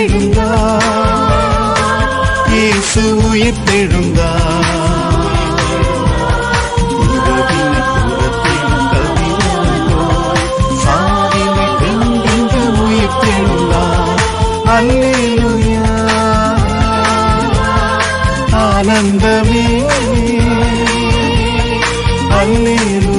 உயிர்த்தெழுந்தார் இயேசு உயிர்த்தெழுந்தார் ஆனந்தமே. அல்லேலு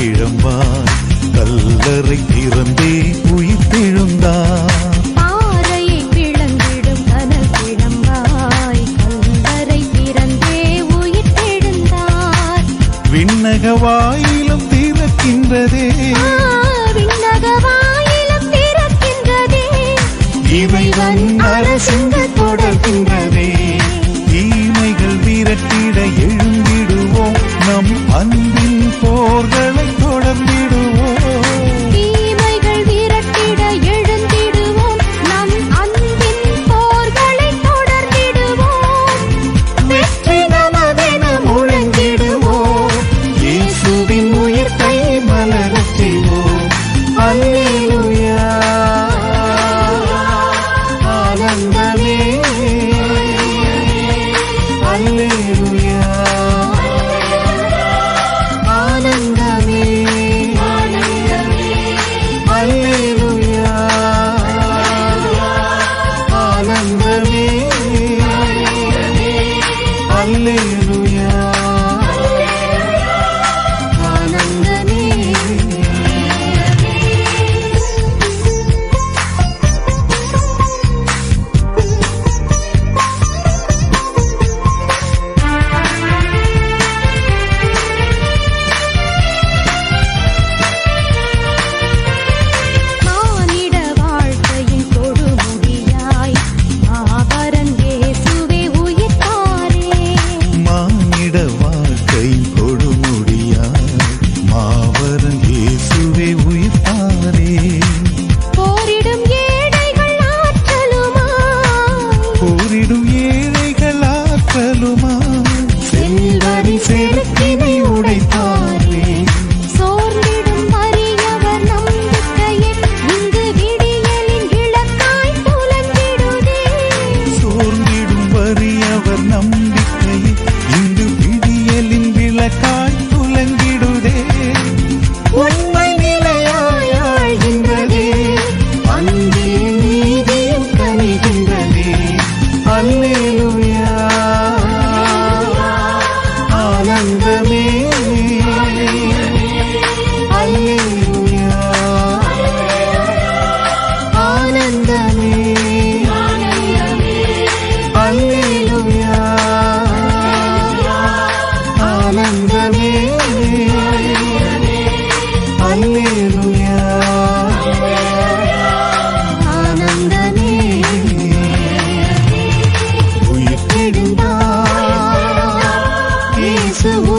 கிழம்பாய் கல்லறை திறந்தே உயிர்த்தெழுந்தார் பாறையை விளங்கிடும் கனல் கிழம்பாய் கல்லறை திறந்தே உயிர்த்தெழுந்தார் விண்ணக வாயிலும் திறக்கின்றதே. விண்ணக வாயிலும் திறக்கின்றதே. இறைவன் அரசின் believe see the ஆனந்தமே. Sou